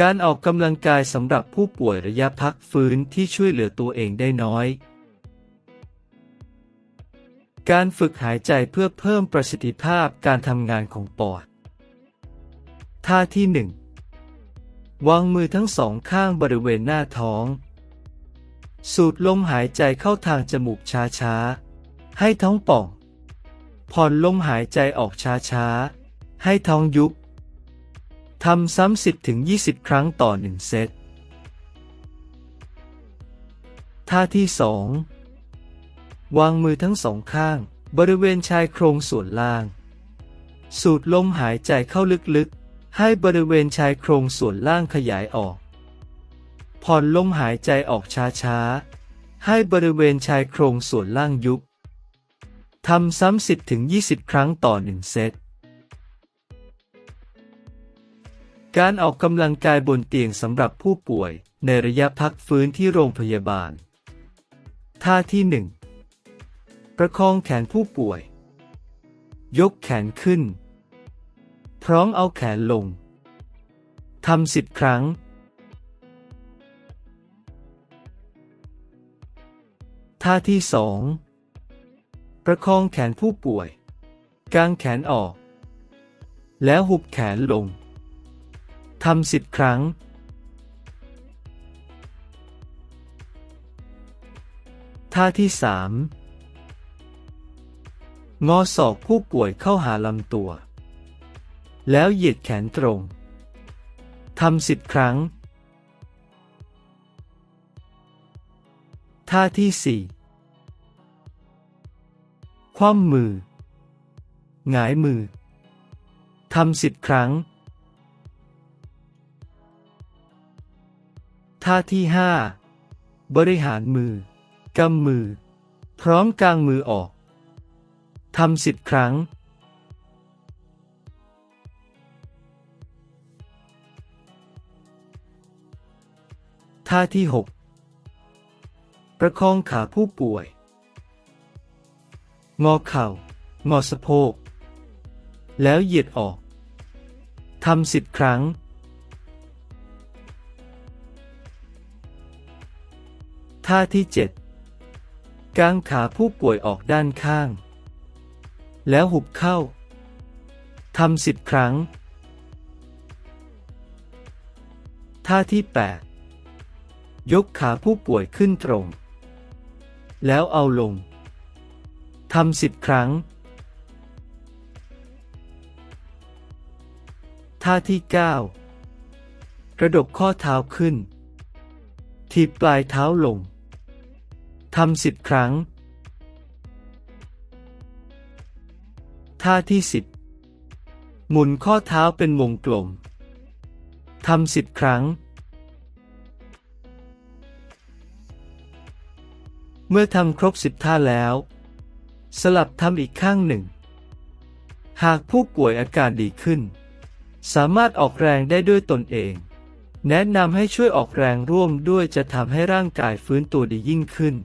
การออกกำลังกายสำหรับผู้ป่วยระยะพักฟื้นที่ช่วยเหลือตัวเองได้น้อย การฝึกหายใจเพื่อเพิ่มประสิทธิภาพการทำงานของปอด ท่าที่หนึ่งวางมือทั้งสองข้างบริเวณหน้าท้อง สูดลมหายใจเข้าทางจมูกช้าๆ ให้ท้องป่อง ผ่อนลมหายใจออกช้าๆ ให้ท้องยุบ ทำซ้ำ 10ถึง20 ครั้งต่อหนึ่งเซต ท่าที่สองวางมือทั้งสองข้าง บริเวณชายโครงส่วนล่าง สูดลมหายใจเข้าลึกๆ ให้บริเวณชายโครงส่วนล่างขยายออก ผ่อนลมหายใจออกช้าๆ ให้บริเวณชายโครงส่วนล่างยุบ ทำซ้ำ 10ถึง20 ครั้งต่อหนึ่งเซต การออกกำลังกายบนเตียงสำหรับผู้ป่วย ในระยะพักฟื้นที่โรงพยาบาล ท่าที่ 1 ประคองแขนผู้ป่วย ยกแขนขึ้น พร้อมเอาแขนลง ทำสิบครั้ง ท่าที่สองประคองแขนผู้ป่วย กางแขนออก แล้วหุบแขนลง ทำสิบครั้งท่าที่สามงอศอกผู้ป่วยเข้าหาลำตัว แล้วเหยียดแขนตรง ทำสิบครั้ง ท่าที่สี่คว่ำมือ หงายมือ ทำสิบครั้ง ท่าที่ห้าบริหารมือ กำมือ พร้อมกางมือออก ทำสิบครั้ง ท่าที่หกประคองขาผู้ป่วย งอเข่า งอสะโพก แล้วเหยียดออก ทำสิบครั้ง ท่าที่เจ็ดกางขาผู้ป่วยออกด้านข้าง แล้วหุบเข้าทำสิบครั้ง ท่าที่แปดยกขาผู้ป่วยขึ้นตรง แล้วเอาลงทำสิบครั้ง ท่าที่เก้ากระดกข้อเท้าขึ้นทีบปลายเท้าลง ทำสิบครั้ง ท่าที่สิบหมุนข้อเท้าเป็นวงกลม ทำสิบครั้ง เมื่อทำครบสิบท่าแล้ว สลับทำอีกข้างหนึ่ง หากผู้ป่วยอาการดีขึ้น สามารถออกแรงได้ด้วยตนเอง แนะนำให้ช่วยออกแรงร่วมด้วยจะทำให้ร่างกายฟื้นตัวดียิ่งขึ้น